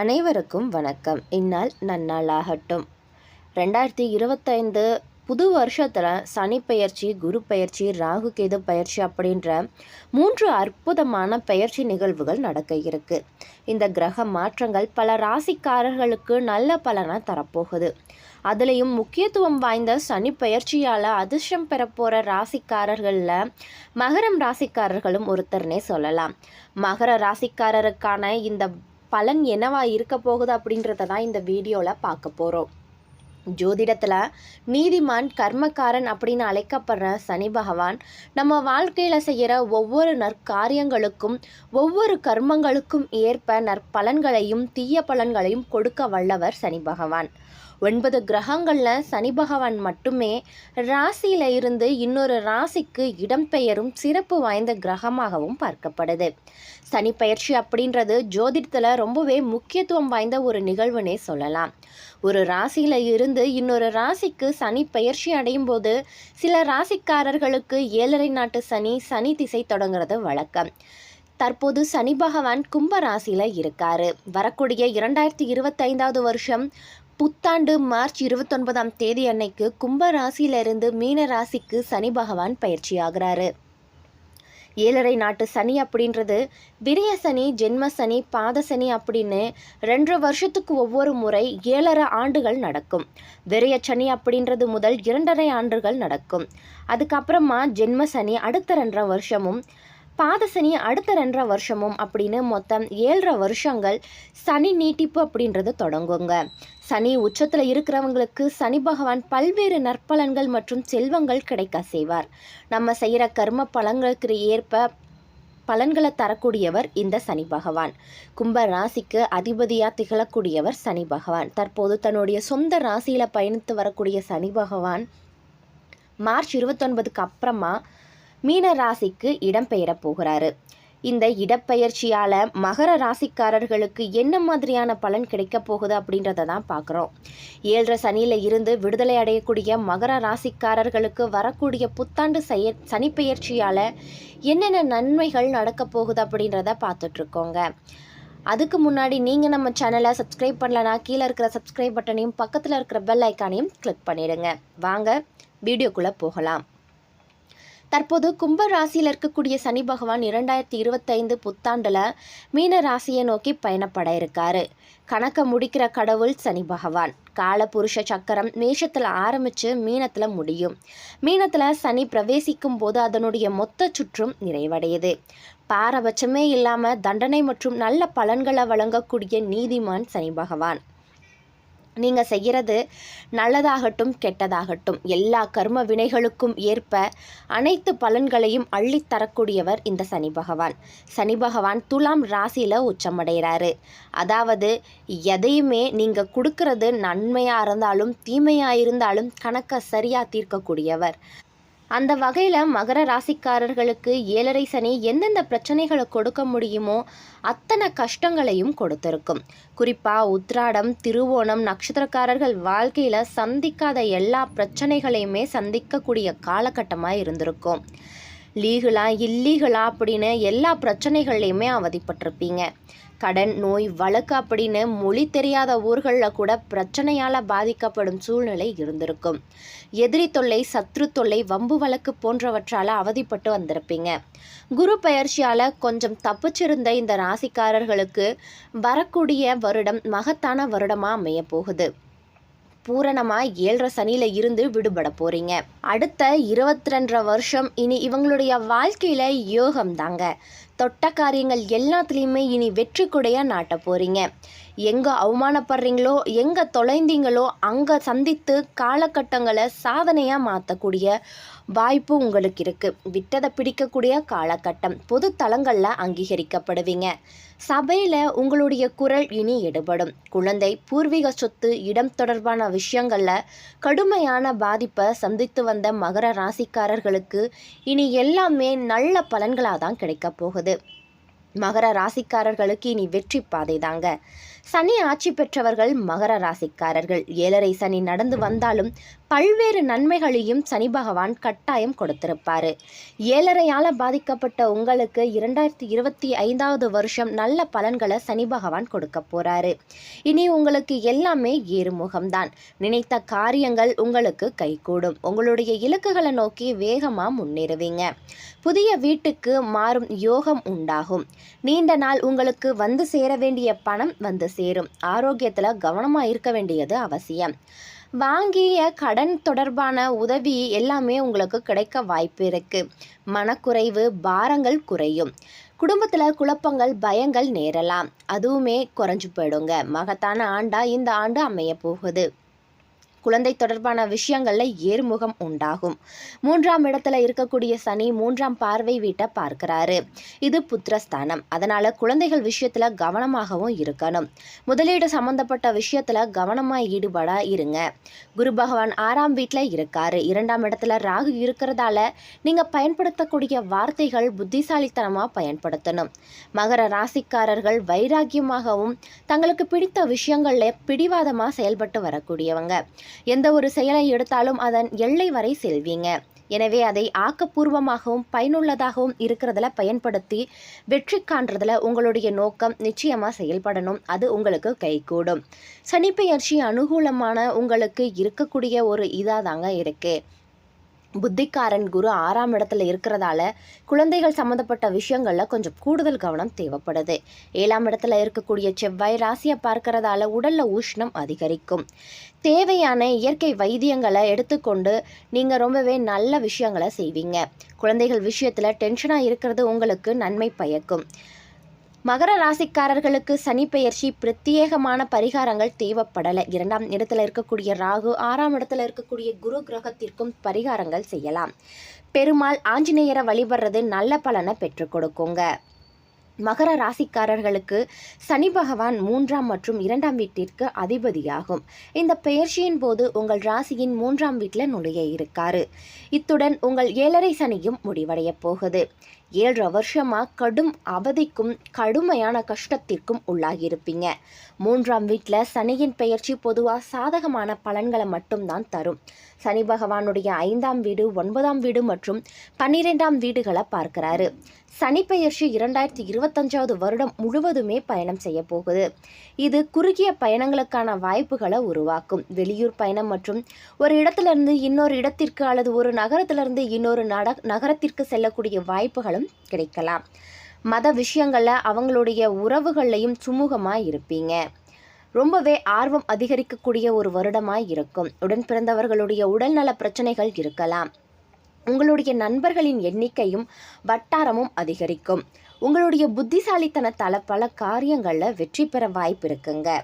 அனைவருக்கும் வணக்கம். இந்நாள் நன்னாளாகட்டும். ரெண்டாயிரத்தி இருபத்தைந்து புது வருஷத்தில் சனி பெயர்ச்சி குரு பெயர்ச்சி ராகு கேது பயிற்சி அப்படின்ற மூன்று அற்புதமான பெயர்ச்சி நிகழ்வுகள் நடக்க இருக்கு. இந்த கிரக மாற்றங்கள் பல ராசிக்காரர்களுக்கு நல்ல பலனை தரப்போகுது. அதுலேயும் முக்கியத்துவம் வாய்ந்த சனி பெயர்ச்சியால் அதிர்ஷ்டம் பெறப்போகிற ராசிக்காரர்களில் மகரம் ராசிக்காரர்களும் ஒருத்தர்னே சொல்லலாம். மகர ராசிக்காரருக்கான இந்த பலன் என்னவா இருக்க போகுது அப்படின்றத தான் இந்த வீடியோவில் பார்க்க போகிறோம் ஜோதிடத்தில் நீதிமான் கர்மக்காரன் அப்படின்னு அழைக்கப்படுற சனி பகவான் நம்ம வாழ்க்கையில் செய்கிற ஒவ்வொரு நற்காரியங்களுக்கும் ஒவ்வொரு கர்மங்களுக்கும் ஏற்ப நற்பலன்களையும் தீய பலன்களையும் கொடுக்க வல்லவர் சனி பகவான். ஒன்பது கிரகங்களில் சனி பகவான் மட்டுமே ராசியில் இருந்து இன்னொரு ராசிக்கு இடம்பெயரும் சிறப்பு வாய்ந்த கிரகமாகவும் பார்க்கப்படுது. சனி பயிற்சி அப்படின்றது ஜோதிடத்தில் ரொம்பவே முக்கியத்துவம் வாய்ந்த ஒரு நிகழ்வுனே சொல்லலாம். ஒரு ராசியில் இருந்து இன்னொரு ராசிக்கு சனி பயிற்சி அடையும் போது சில ராசிக்காரர்களுக்கு ஏழரை நாட்டு சனி சனி திசை தொடங்குறது வழக்கம். தற்போது சனி பகவான் கும்ப ராசியில் இருக்காரு. வரக்கூடிய இரண்டாயிரத்தி இருபத்தைந்தாவது வருஷம் புத்தாண்டு மார்ச் இருபத்தொன்பதாம் தேதி அன்னைக்கு கும்ப ராசியிலிருந்து மீன ராசிக்கு சனி பகவான் பயிற்சியாகிறாரு. ஏழரை நாட்டு சனி அப்படின்றது விரிய சனி ஜென்ம சனி பாத சனி அப்படின்னு ரெண்டு வருஷத்துக்கு ஒவ்வொரு முறை ஏழரை ஆண்டுகள் நடக்கும். விரிய சனி அப்படின்றது முதல் இரண்டரை ஆண்டுகள் நடக்கும். அதுக்கப்புறமா ஜென்ம சனி அடுத்த ரெண்டரை வருஷமும் பாதசனி அடுத்த ரெண்டரை வருஷமும் அப்படின்னு மொத்தம் ஏழரை வருஷங்கள் சனி நீட்டிப்பு அப்படின்றது தொடங்குங்க. சனி உச்சத்தில் இருக்கிறவங்களுக்கு சனி பகவான் பல்வேறு நற்பலன்கள் மற்றும் செல்வங்கள் கிடைக்க செய்வார். நம்ம செய்கிற கர்ம பலங்களுக்கு ஏற்ப பலன்களை தரக்கூடியவர் இந்த சனி பகவான். கும்ப ராசிக்கு அதிபதியாக திகழக்கூடியவர் சனி பகவான். தற்போது தன்னுடைய சொந்த ராசியில் பயணித்து வரக்கூடிய சனி பகவான் மார்ச் இருபத்தொன்பதுக்கு அப்புறமா மீன ராசிக்கு இடம்பெயர போகிறாரு. இந்த இடப்பெயர்ச்சியால் மகர ராசிக்காரர்களுக்கு என்ன மாதிரியான பலன் கிடைக்க போகுது அப்படின்றத தான் பார்க்குறோம் ஏழரை சனியில் இருந்து விடுதலை அடையக்கூடிய மகர ராசிக்காரர்களுக்கு வரக்கூடிய புத்தாண்டு செய்ய சனிப்பெயர்ச்சியால் என்னென்ன நன்மைகள் நடக்க போகுது அப்படின்றத பார்த்துட்ருக்கோங்க. அதுக்கு முன்னாடி நீங்கள் நம்ம சேனலை சப்ஸ்கிரைப் பண்ணலனா கீழே இருக்கிற சப்ஸ்கிரைப் பட்டனையும் பக்கத்தில் இருக்கிற பெல் ஐக்கானையும் கிளிக் பண்ணிடுங்க. வாங்க வீடியோக்குள்ளே போகலாம். தற்போது கும்ப ராசியில் இருக்கக்கூடிய சனி பகவான் இரண்டாயிரத்தி இருபத்தைந்து புத்தாண்டில் மீன ராசியை நோக்கி பயணப்பட இருக்காரு. கணக்கை முடிக்கிற கடவுள் சனி பகவான். கால புருஷ சக்கரம் மேஷத்தில் ஆரம்பித்து மீனத்தில் முடியும். மீனத்தில் சனி பிரவேசிக்கும் போது அதனுடைய மொத்த சுற்றும் நிறைவடையுது. பாரபட்சமே இல்லாமல் தண்டனை மற்றும் நல்ல பலன்களை வழங்கக்கூடிய நீதிமான் சனி பகவான். நீங்கள் செய்கிறது நல்லதாகட்டும் கெட்டதாகட்டும். எல்லா கர்ம வினைகளுக்கும் ஏற்ப அனைத்து பலன்களையும் அள்ளித்தரக்கூடியவர் இந்த சனி பகவான். சனி பகவான் துலாம் ராசியில் உச்சமடைகிறாரு அதாவது எதையுமே நீங்கள் கொடுக்கறது நன்மையாக இருந்தாலும் தீமையாக இருந்தாலும் கணக்கை சரியாக தீர்க்கக்கூடியவர். அந்த வகையில் மகர ராசிக்காரர்களுக்கு ஏழரை சனி எந்தெந்த பிரச்சனைகளை கொடுக்க முடியுமோ அத்தனை கஷ்டங்களையும் கொடுத்திருக்கும். குறிப்பாக உத்ராடம் திருவோணம் நட்சத்திரக்காரர்கள் வாழ்க்கையில் சந்திக்காத எல்லா பிரச்சனைகளையுமே சந்திக்கக்கூடிய காலகட்டமாக இருந்திருக்கும். லீகலா இல்லீகலா அப்படின்னு எல்லா பிரச்சனைகள்லையுமே அவதிப்பட்டிருப்பீங்க. கடன் நோய் வழக்கு அப்படின்னு மொழி தெரியாத ஊர்களில் கூட பிரச்சனையால் பாதிக்கப்படும் சூழ்நிலை இருந்திருக்கும். எதிரி தொல்லை சத்ரு தொல்லை வம்பு வழக்கு போன்றவற்றால் அவதிப்பட்டு வந்திருப்பீங்க. குரு பயிற்சியால் கொஞ்சம் தப்பிச்சிருந்த இந்த ராசிக்காரர்களுக்கு வரக்கூடிய வருடம் மகத்தான வருடமாக அமைய போகுது. பூரணமாக ஏழரை சனியில் இருந்து விடுபட போகிறீங்க அடுத்த இருபத்தி ரெண்டரை வருஷம் இனி இவங்களுடைய வாழ்க்கையில் யோகம் தாங்க தொட்ட காரியங்கள் எல்லாத்துலேயுமே இனி வெற்றி கொடையாக நாட்ட போகிறீங்க எங்கே அவமானப்படுறீங்களோ எங்கே தொலைந்தீங்களோ அங்கே சந்தித்து காலகட்டங்களை சாதனையாக மாற்றக்கூடிய வாய்ப்பு உங்களுக்கு இருக்குது விட்டதை பிடிக்கக்கூடிய காலகட்டம். பொது தளங்களில் அங்கீகரிக்கப்படுவீங்க. சபையில் உங்களுடைய குரல் இனி எடுபடும். குழந்தை பூர்வீக சொத்து இடம் தொடர்பான விஷயங்களில் கடுமையான பாதிப்பை சந்தித்து வந்த மகர ராசிக்காரர்களுக்கு இனி எல்லாமே நல்ல பலன்களாக தான் கிடைக்க போகுது. மகர ராசிக்காரர்களுக்கு இனி வெற்றி பாதை தாங்க சனி ஆட்சி பெற்றவர்கள் மகர ராசிக்காரர்கள். ஏழரை சனி நடந்து வந்தாலும் பல்வேறு நன்மைகளையும் சனி பகவான் கட்டாயம் கொடுத்திருப்பார். ஏழரையால் பாதிக்கப்பட்ட உங்களுக்கு இரண்டாயிரத்தி இருபத்தி ஐந்தாவது வருஷம் நல்ல பலன்களை சனி பகவான் கொடுக்க போறாரு. இனி உங்களுக்கு எல்லாமே ஏறுமுகம்தான். நினைத்த காரியங்கள் உங்களுக்கு கைகூடும். உங்களுடைய இலக்குகளை நோக்கி வேகமாக முன்னேறுவீங்க. புதிய வீட்டுக்கு மாறும் யோகம் உண்டாகும். நீண்ட நாள் உங்களுக்கு வந்து சேர வேண்டிய பணம் வந்து சேரும். ஆரோக்கியத்தில் கவனமாக இருக்க வேண்டியது அவசியம். வாங்கிய கடன் தொடர்பான உதவி எல்லாமே உங்களுக்கு கிடைக்க வாய்ப்பு இருக்குது மனக்குறைவு பாரங்கள் குறையும். குடும்பத்தில் குழப்பங்கள் பயங்கள் நேரலாம். அதுவுமே குறைஞ்சு போயிடுங்க. மகத்தான ஆண்டா இந்த ஆண்டு அமைய போகுது. குழந்தை தொடர்பான விஷயங்களில் ஏர்முகம் உண்டாகும். மூன்றாம் இடத்துல இருக்கக்கூடிய சனி மூன்றாம் பார்வை வீட்டை பார்க்கிறாரு. இது புத்திரஸ்தானம். அதனால குழந்தைகள் விஷயத்துல கவனமாகவும் இருக்கணும். முதலீடு சம்பந்தப்பட்ட விஷயத்துல கவனமா ஈடுபட இருங்க. குரு பகவான் ஆறாம் வீட்டில் இருக்காரு. இரண்டாம் இடத்துல ராகு இருக்கிறதால நீங்க பயன்படுத்தக்கூடிய வார்த்தைகள் புத்திசாலித்தனமாக பயன்படுத்தணும். மகர ராசிக்காரர்கள் வைராக்கியமாகவும் தங்களுக்கு பிடித்த விஷயங்கள்ல பிடிவாதமாக செயல்பட்டு வரக்கூடியவங்க. எந்த ஒரு செயலை எடுத்தாலும் அதன் எல்லை வரை செல்வீங்க. எனவே அதை ஆக்கப்பூர்வமாகவும் பயனுள்ளதாகவும் இருக்கிறதுல பயன்படுத்தி வெற்றி காண்றதுல உங்களுடைய நோக்கம் நிச்சயமா செயல்படணும். அது உங்களுக்கு கைகூடும். சனிப்பெயர்ச்சி அனுகூலமான உங்களுக்கு இருக்கக்கூடிய ஒரு இதாக தாங்க இருக்கு. புத்திக்காரன் குரு ஆறாம் இடத்துல இருக்கிறதால குழந்தைகள் சம்மந்தப்பட்ட விஷயங்களில் கொஞ்சம் கூடுதல் கவனம் தேவைப்படுது. ஏழாம் இடத்துல இருக்கக்கூடிய செவ்வாய் ராசியை பார்க்கறதால உடலில் உஷ்ணம் அதிகரிக்கும். தேவையான இயற்கை வைத்தியங்களை எடுத்துக்கொண்டு நீங்கள் ரொம்பவே நல்ல விஷயங்களை செய்வீங்க. குழந்தைகள் விஷயத்தில் டென்ஷனாக இருக்கிறது உங்களுக்கு நன்மை பயக்கும். மகர ராசிக்காரர்களுக்கு சனி பெயர்ச்சி பிரத்யேகமான பரிகாரங்கள் தேவைப்படலை. இரண்டாம் இடத்துல இருக்கக்கூடிய ராகு ஆறாம் இடத்துல இருக்கக்கூடிய குரு கிரகத்திற்கும் பரிகாரங்கள் செய்யலாம். பெருமாள் ஆஞ்சநேயரை வழிபடுறது நல்ல பலனை பெற்றுக் கொடுக்குங்க. மகர ராசிக்காரர்களுக்கு சனி பகவான் மூன்றாம் மற்றும் இரண்டாம் வீட்டிற்கு அதிபதியாகும். இந்த பெயர்ச்சியின் போது உங்கள் ராசியின் மூன்றாம் வீட்டில் நுழைய இருக்காரு. இத்துடன் உங்கள் ஏழரை சனியும் முடிவடைய போகுது. ஏழரை வருஷமாக கடும் அவதிக்கும் கடுமையான கஷ்டத்திற்கும் உள்ளாகியிருப்பீங்க. மூன்றாம் வீட்டில் சனியின் பெயர்ச்சி பொதுவாக சாதகமான பலன்களை மட்டும்தான் தரும். சனி பகவானுடைய ஐந்தாம் வீடு ஒன்பதாம் வீடு மற்றும் பன்னிரெண்டாம் வீடுகளை பார்க்கிறாரு. சனி பெயர்ச்சி இரண்டாயிரத்தி இருபத்தஞ்சாவது வருடம் முழுவதுமே பயணம் செய்ய போகுது. இது குறுகிய பயணங்களுக்கான வாய்ப்புகளை உருவாக்கும். வெளியூர் பயணம் மற்றும் ஒரு இடத்திலிருந்து இன்னொரு இடத்திற்கு அல்லது ஒரு நகரத்திலிருந்து இன்னொரு நட நகரத்திற்கு செல்லக்கூடிய வாய்ப்புகளும் கிடைக்கலாம். மத விஷயங்களில் அவங்களுடைய உறவுகள்லையும் சுமூகமாக இருப்பீங்க. ரொம்பவே ஆர்வம் அதிகரிக்கக்கூடிய ஒரு வருடமாக இருக்கும். உடன் பிறந்தவர்களுடைய உடல்நல பிரச்சனைகள் இருக்கலாம். உங்களுடைய நண்பர்களின் எண்ணிக்கையும் வட்டாரமும் அதிகரிக்கும். உங்களுடைய புத்திசாலித்தனத்தால் பல காரியங்களில் வெற்றி பெற வாய்ப்பு இருக்குங்க.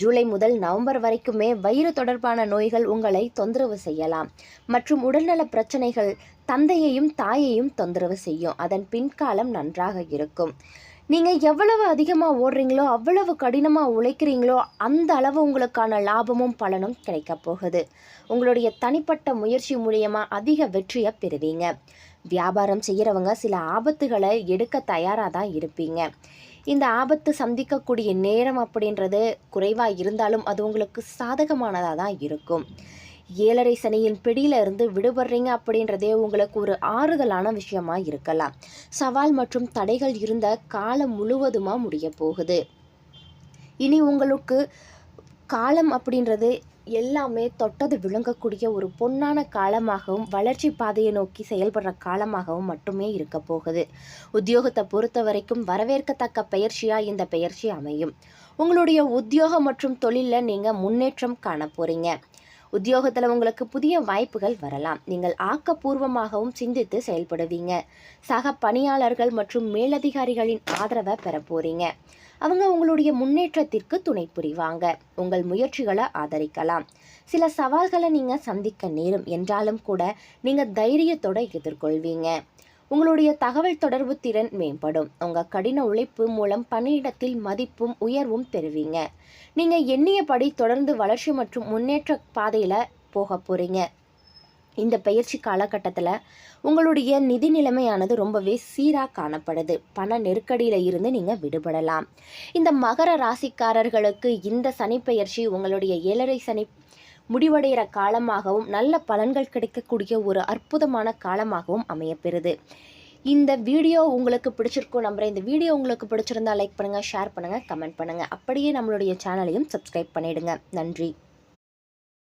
ஜூலை முதல் நவம்பர் வரைக்குமே வயிறு தொடர்பான நோய்கள் உங்களை தொந்தரவு செய்யலாம். மற்றும் உடல்நல பிரச்சனைகள் தந்தையையும் தாயையும் தொந்தரவு செய்யும். அதன் பின்காலம் நன்றாக இருக்கும். நீங்கள் எவ்வளவு அதிகமாக ஓடுறீங்களோ அவ்வளவு கடினமாக உழைக்கிறீங்களோ அந்த அளவு உங்களுக்கான லாபமும் பலனும் கிடைக்க போகுது. உங்களுடைய தனிப்பட்ட முயற்சி மூலியமாக அதிக வெற்றியை பெறுவீங்க. வியாபாரம் செய்கிறவங்க சில ஆபத்துகளை எடுக்க தயாராக தான் இருப்பீங்க. இந்த ஆபத்து சந்திக்கக்கூடிய நேரம் அப்படின்றது குறைவாக இருந்தாலும் அது உங்களுக்கு சாதகமானதாக தான் இருக்கும். ஏழரை சனியின் பிடியில இருந்து விடுபடுறீங்க அப்படின்றதே உங்களுக்கு ஒரு ஆறுதலான விஷயமா இருக்கலாம். சவால் மற்றும் தடைகள் இருந்த காலம் முழுவதுமாக முடிய போகுது. இனி உங்களுக்கு காலம் அப்படின்றது எல்லாமே தொட்டது விளங்கக்கூடிய ஒரு பொன்னான காலமாகவும் வளர்ச்சி பாதையை நோக்கி செயல்படுற காலமாகவும் மட்டுமே இருக்க போகுது. உத்தியோகத்தை பொறுத்த வரைக்கும் வரவேற்கத்தக்க பயிற்சியாக இந்த பயிற்சி அமையும். உங்களுடைய உத்தியோகம் மற்றும் தொழிலில் நீங்கள் முன்னேற்றம் காண போகிறீங்க உத்தியோகத்தில் உங்களுக்கு புதிய வாய்ப்புகள் வரலாம். நீங்கள் ஆக்கப்பூர்வமாகவும் சிந்தித்து செயல்படுவீங்க. சக பணியாளர்கள் மற்றும் மேலதிகாரிகளின் ஆதரவை பெற போறீங்க. அவங்க உங்களுடைய முன்னேற்றத்திற்கு துணை புரிவாங்க. உங்கள் முயற்சிகளை ஆதரிக்கலாம். சில சவால்களை நீங்கள் சந்திக்க நேரும். என்றாலும் கூட நீங்கள் தைரியத்தோட எதிர்கொள்வீங்க. உங்களுடைய தகவல் தொடர்பு திறன் மேம்படும். உங்கள் கடின உழைப்பு மூலம் பணியிடத்தில் மதிப்பும் உயர்வும் பெறுவீங்க. நீங்கள் எண்ணியபடி தொடர்ந்து வளர்ச்சி மற்றும் முன்னேற்ற பாதையில் போக போகிறீங்க இந்த பயிற்சி காலகட்டத்தில் உங்களுடைய நிதி நிலைமையானது ரொம்பவே சீராக காணப்படுது. பண நெருக்கடியில் இருந்து நீங்கள் விடுபடலாம். இந்த மகர ராசிக்காரர்களுக்கு இந்த சனி பயிற்சி உங்களுடைய ஏழரை சனி முடிவடைகிற காலமாகவும் நல்ல பலன்கள் கிடைக்கக்கூடிய ஒரு அற்புதமான காலமாகவும் அமையப்பெறுது. இந்த வீடியோ உங்களுக்கு பிடிச்சிருக்கும் நம்புகிறேன் இந்த வீடியோ உங்களுக்கு பிடிச்சிருந்தா லைக் பண்ணுங்கள் ஷேர் பண்ணுங்கள் கமெண்ட் பண்ணுங்கள் அப்படியே நம்மளுடைய சேனலையும் சப்ஸ்கிரைப் பண்ணிவிடுங்க நன்றி.